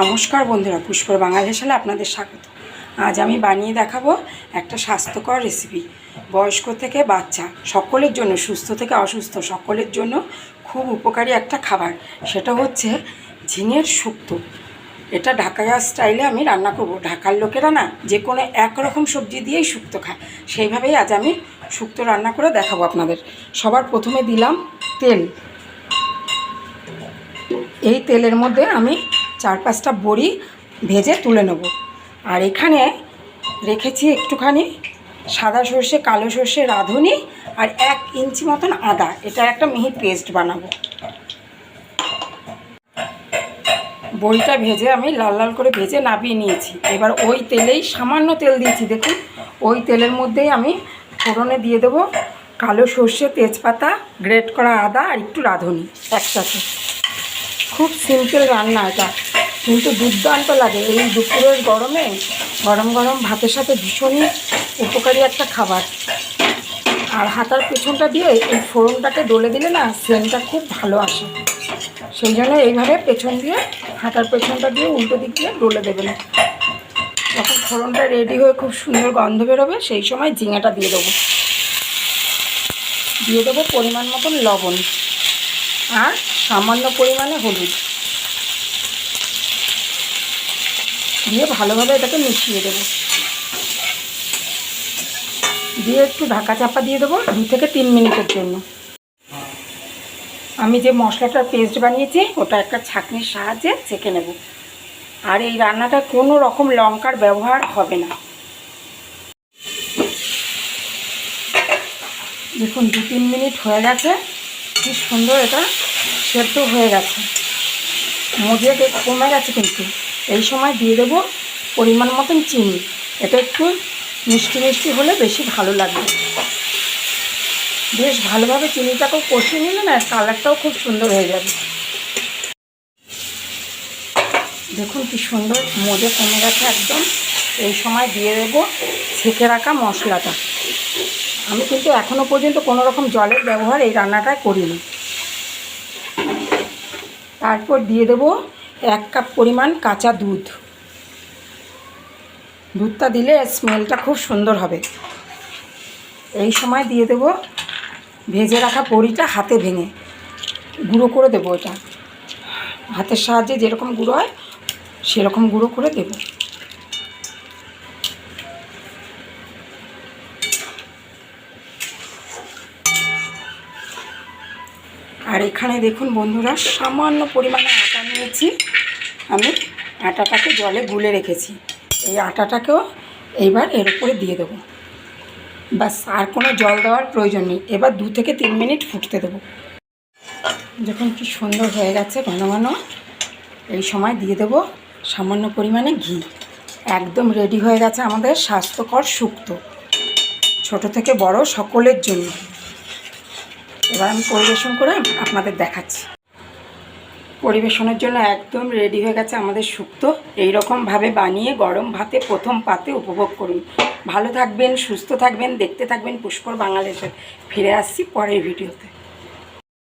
নমস্কার বন্ধুরা পুষ্পর বাঙালি হেসালে আপনাদের স্বাগত। আজ আমি বানিয়ে দেখাবো একটা স্বাস্থ্যকর রেসিপি বয়স্ক থেকে বাচ্চা, সকলের জন্য, সুস্থ থেকে অসুস্থ, সকলের জন্য খুব উপকারী একটা খাবার। সেটা হচ্ছে ঝিঙের শুক্তো। এটা ঢাকা স্টাইলে আমি রান্না করব। ঢাকার লোকেরা না, যে কোনো একরকম সবজি দিয়েই শুক্তো খায়। সেইভাবেই আজ আমি শুক্তো রান্না করে দেখাবো আপনাদের। সবার প্রথমে দিলাম তেল। এই তেলের মধ্যে আমি চার পাঁচটা বড়ি ভেজে তুলে নেব। আর এখানে রেখেছি একটুখানি সাদা সর্ষে, কালো সর্ষে, রাঁধুনি আর এক ইঞ্চি মতন আদা। এটা একটা মিহি পেস্ট বানাবো। বড়িটা ভেজে আমি লাল লাল করে ভেজে নাবিয়ে নিয়েছি। এবার ওই তেলেই সামান্য তেল দিয়েছি, দেখুন। ওই তেলের মধ্যেই আমি ফোড়নে দিয়ে দেবো কালো সর্ষে, তেজপাতা, গ্রেট করা আদা আর একটু রাঁধুনি একসাথে। খুব সিম্পল রান্না এটা। কিন্তু দুর্দান্ত লাগে। এই দুপুরের গরমে গরম গরম ভাতের সাথে ভীষণই উপকারী একটা খাবার। আর হাতার পেছনটা দিয়ে এই ফোড়নটাকে ডলে দিলে না সেন্টটা খুব ভালো আসে। সেই জন্য এইভাবে পেছন দিয়ে, হাতার পেছনটা দিয়ে উল্টো দিক দিয়ে ডলে দেবেন। যখন ফোড়নটা রেডি হয়ে খুব সুন্দর গন্ধ বেরোবে, সেই সময় ঝিঙেটা দিয়ে দেবো। দিয়ে দেবো পরিমাণ মতন লবণ। আর সামান্য পরিমাণে হলুদ। দিয়ে ভালোভাবে এটাকে মিশিয়ে দেবো। দিয়ে একটু ঢাকা চাপা দিয়ে দেবো দু থেকে তিন মিনিটের জন্য। আমি যে মশলাটার পেস্ট বানিয়েছি, ওটা একটা ছাঁকনির সাহায্যে চেকে নেব। আর এই রান্নাটা কোনো রকম লঙ্কার ব্যবহার হবে না। দেখুন দু তিন মিনিট হয়ে গেছে। কি সুন্দর এটা। সেদ্ধ হয়ে গেছে। গে- কমে গেছে কিন্তু। এই সময় দিয়ে দেবো পরিমাণ মতন চিনি। এটা একটু মিষ্টি মিষ্টি হলে বেশি ভালো লাগবে। বেশ ভালোভাবে চিনিটাকেও কষিয়ে নিলে না, কালারটাও খুব সুন্দর হয়ে যাবে। দেখুন কি সুন্দর মজে কমে গেছে একদম। এই সময় দিয়ে দেবো ছেঁকে রাখা মশলাটা। আমি কিন্তু এখনও পর্যন্ত কোনো রকম জলের ব্যবহার এই রান্নাটায় করিনি। তারপর দিয়ে দেব এক কাপ পরিমাণ কাঁচা দুধ। দুধটা দিলে স্মেলটা খুব সুন্দর হবে। এই সময় দিয়ে দেব ভেজে রাখা বড়িটা হাতে ভেঙে। গুঁড়ো করে দেবো এটা হাতের সাহায্যে যেরকম গুঁড়ো হয়, সেরকম গুঁড়ো করে দেবো। আর এখানে দেখুন বন্ধুরা, সামান্য পরিমাণে আটা নিয়েছি। আমি আটাটাকে জলে গুলে রেখেছি। এই আটাটাকেও এইবার এর উপরে দিয়ে দেবো। ব্যাস, আর কোনো জল দেওয়ার প্রয়োজন নেই। এবার দু থেকে তিন মিনিট ফুটতে দেবো। যখন কি সুন্দর হয়ে গেছে ঘন ঘন। এই সময় দিয়ে দেবো সামান্য পরিমাণে ঘি। একদম রেডি হয়ে গেছে আমাদের স্বাস্থ্যকর শুক্তো। ছোট থেকে বড় সকলের জন্য। এবার আমি পরিবেশন করে আপনাদের দেখাচ্ছি। পরিবেশনের জন্য একদম রেডি হয়ে গেছে আমাদের শুক্তো এইরকমভাবে বানিয়ে গরম ভাতে প্রথম পাতে উপভোগ করুন। ভালো থাকবেন, সুস্থ থাকবেন, দেখতে থাকবেন পুষ্কর বাংলাদেশে ফিরে আসছি পরের ভিডিওতে।